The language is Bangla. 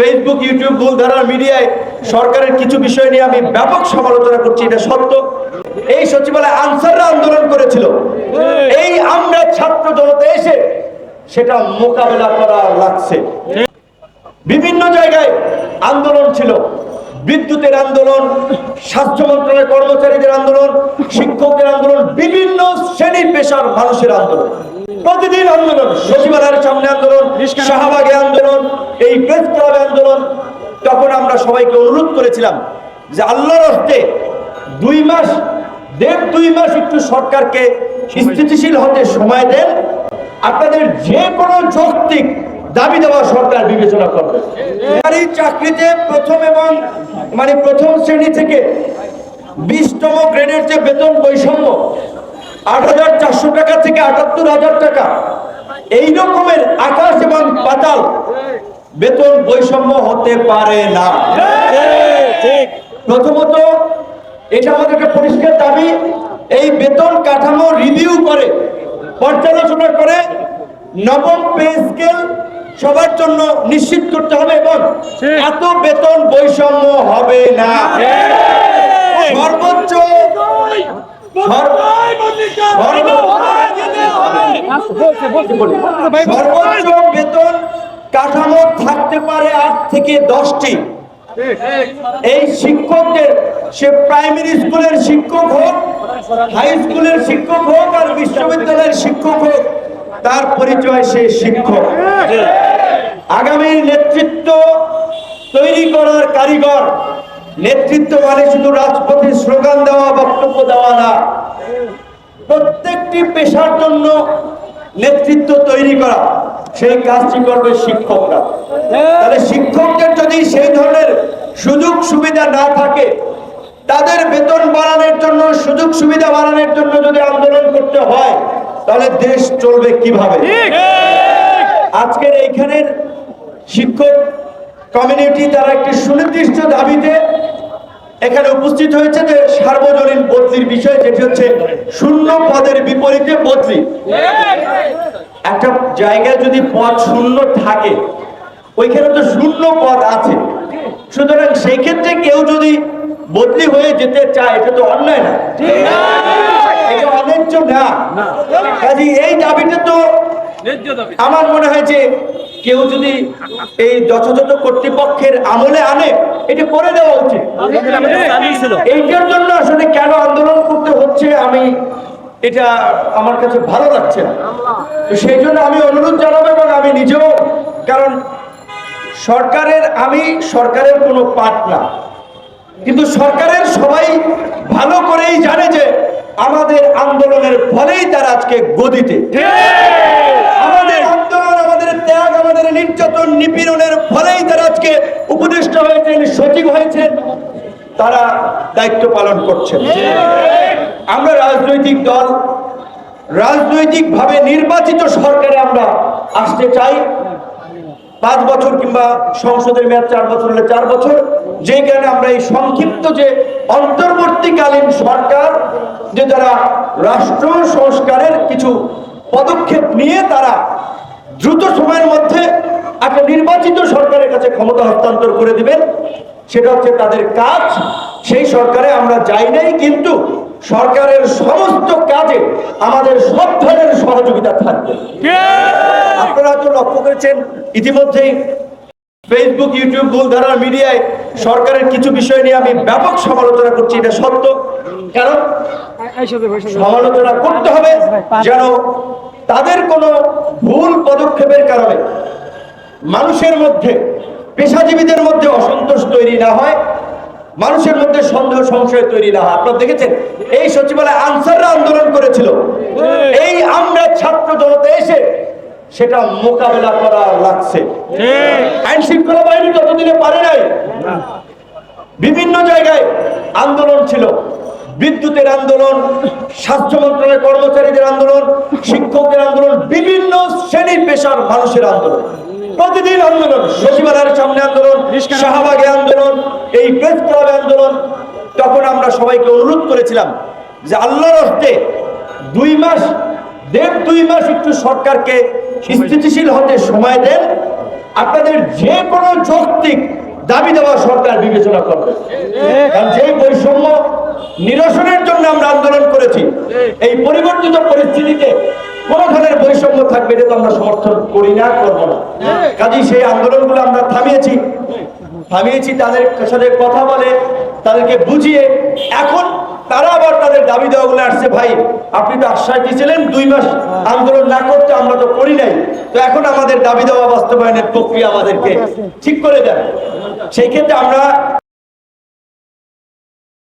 ফেসবুক ইউটিউব মূলধারার মিডিয়ায় সরকারের কিছু বিষয় নিয়ে আমি ব্যাপক সমালোচনা করছি, এটা সত্য। এই সচিবালয় আনসাররা আন্দোলন করেছিল। এই আমরা ছাত্র জনতা এসে সেটা মোকাবেলা করা লাগছে। বিভিন্ন জায়গায় আন্দোলন ছিল। বিদ্যুতের আন্দোলন, স্বাস্থ্য মন্ত্রণালয়ের কর্মচারীদের আন্দোলন, শিক্ষকদের আন্দোলন, বিভিন্ন শ্রেণি পেশার মানুষের আন্দোলন। প্রতিদিন আন্দোলন সচিবালয়ের সামনে আন্দোলন শাহবাগে আন্দোলন এই প্রেস ক্লাবে আন্দোলন তখন আমরা সবাইকে অনুরোধ করেছিলাম যে আল্লাহর হস্তে দুই মাস দেড় দুই মাস একটু সরকারকে স্থিতিশীল হতে সময় দেন। আপনাদের যে কোনো যৌক্তিক দাবি দেওয়া সরকার বিবেচনা করবে। সরকারি চাকরিতে প্রথম এবং মানে প্রথম শ্রেণি থেকে বিশতম গ্রেডের যে বেতন বৈষম্য আট হাজার চারশো টাকা থেকে আটাত্তর হাজার টাকা। এই রকমের আকাশ এবং পাতাল বেতন বৈষম্য হতে পারে না। প্রথমত এটা আমাদের একটা পরিষ্কার দাবি এই বেতন কাঠামো রিভিউ করে পর্যালোচনা করে নবম পে স্কেল সবার জন্য নিশ্চিত করতে হবে এবং এত বেতন বৈষম্য হবে না। সর্বোচ্চ সর্ব- সর্বোচ্চ বেতন কাঠামো থাকতে পারে আট থেকে দশটি এই শিক্ষকদের, সে প্রাইমারি স্কুলের শিক্ষক হোক হাই স্কুলের শিক্ষক হোক আর বিশ্ববিদ্যালয়ের শিক্ষক হোক, তার পরিচয় সে শিক্ষক। আগামী নেতৃত্ব তৈরি করার কারিগর নেতৃত্ব মানে শুধু রাজপথে স্লোগান দেওয়া বক্তব্য দেওয়া না। প্রত্যেকটি পেশার জন্য নেতৃত্ব তৈরি করা। সেই কাজটি করবে শিক্ষকরা। তাহলে শিক্ষকদের যদি সেই ধরনের সুযোগ সুবিধা না থাকে তাদের বেতন বাড়ানোর জন্য সুযোগ সুবিধা বাড়ানোর জন্য যদি আন্দোলন করতে হয় তাহলে দেশ চলবে কীভাবে? আজকের এইখানের শিক্ষক কমিউনিটি তারা একটি সুনির্দিষ্ট দাবিতে এখানে উপস্থিত হয়েছে যে সার্বজনীন বদলির বিষয়, যেটি হচ্ছে শূন্য পদের বিপরীতে বদলি। একটা জায়গায় যদি পদ শূন্য থাকে, ওইখানে তো শূন্য পদ আছে। সুতরাং সেই ক্ষেত্রে কেউ যদি বদলি হয়ে যেতে চায়, এটা তো অন্যায় না। অন্যায্য না। কাজে এই দাবিটা তো আমার মনে হয় যে কেউ যদি এই যথাযথ কর্তৃপক্ষের আমলে আনে এটা করে দেওয়া উচিত। এইটার জন্য আসলে কেন আন্দোলন করতে হচ্ছে আমি এটা আমার কাছে ভালো লাগছে না। তো সেই জন্য আমি অনুরোধ জানাব এবং আমি নিজেও কারণ সরকারের আমি সরকারের কোনো পাট না। কিন্তু সরকারের সবাই ভালো করেই জানে যে আমাদের আন্দোলনের ফলেই তারা আজকে গদিতে। আমাদের আন্দোলন আমাদের ত্যাগ আমাদের নির্যাতন নিপীড়নের ফলেই তারা আজকে উপদেষ্টা হয়েছেন, সচিব হয়েছেন, তারা দায়িত্ব পালন করছেন। আমরা রাজনৈতিক দল, রাজনৈতিকভাবে নির্বাচিত সরকারে আমরা আসতে চাই। পাঁচ বছর কিংবা সংসদের মেয়াদ চার বছর হলে চার বছর, যে কারণে আমরা এই সংক্ষিপ্ত যে অন্তর্বর্তীকালীন সরকার, যে যারা রাষ্ট্র সংস্কারের কিছু পদক্ষেপ নিয়ে তারা দ্রুত সময়ের মধ্যে একটা নির্বাচিত সরকারের কাছে ক্ষমতা হস্তান্তর করে দিবেন। সেটা হচ্ছে তাদের কাজ। সেই সরকারে আমরা যাই নাই কিন্তু সরকারের সমস্ত কাজে আমাদের সব ধরনের সহযোগিতা থাকবে। আপনারা তো লক্ষ্য করেছেন ইতিমধ্যেই ফেসবুক ইউটিউব মূলধারার মিডিয়ায় সরকারের কিছু বিষয় নিয়ে আমি ব্যাপক সমালোচনা করছি এটা সত্য। কারণ সমালোচনা করতে হবে যেন তাদের কোনো ভুল পদক্ষেপের কারণে মানুষের মধ্যে পেশাজীবীদের মধ্যে অসন্তোষ তৈরি না হয় মানুষের মধ্যে সন্দেহ সংশয় তৈরি না হয়। আপনারা দেখেছেন এই সচিবালয় আনসাররা আন্দোলন করেছিল। এই আমরা ছাত্র জনতা এসে সেটা মোকাবেলা করা লাগছে। আইন শৃঙ্খলা বাহিনী ততদিনে পারে নাই। বিভিন্ন জায়গায় আন্দোলন ছিল। বিদ্যুতের আন্দোলন স্বাস্থ্য মন্ত্রণালয়ের কর্মচারীদের আন্দোলন শিক্ষকদের আন্দোলন বিভিন্ন শ্রেণি পেশার মানুষের আন্দোলন। প্রতিদিন আন্দোলন সচিবালয়ের সামনে আন্দোলন শাহবাগে আন্দোলন এই প্রেস ক্লাবে আন্দোলন তখন আমরা সবাইকে অনুরোধ করেছিলাম যে আল্লাহর হস্তে দুই মাস দেড় দুই মাস একটু সরকারকে স্থিতিশীল হতে সময় দেন। আপনাদের যে কোনো যৌক্তিক দাবি দেওয়া সরকার বিবেচনা করবে। কারণ যেই বৈষম্য নিরসনের জন্য আমরা আন্দোলন করেছি এই পরিবর্তিত পরিস্থিতিতে কোন ধরনের থাকবে এটা তো আমরা সমর্থন করি না করব না। কাজেই সেই আন্দোলনগুলো আমরা থামিয়েছি। থামিয়েছি তাদের সাথে কথা বলে তাদেরকে বুঝিয়ে এখন তারা আবার তাদের দাবি দেওয়াগুলো আসছে ভাই আপনি তো আশ্বাস দিয়েছিলেন দুই মাস আন্দোলন না করতে আমরা তো করি নাই। তো এখন আমাদের দাবি দেওয়া বাস্তবায়নের প্রক্রিয়া আমাদেরকে ঠিক করে দেন। সেই ক্ষেত্রে আমরা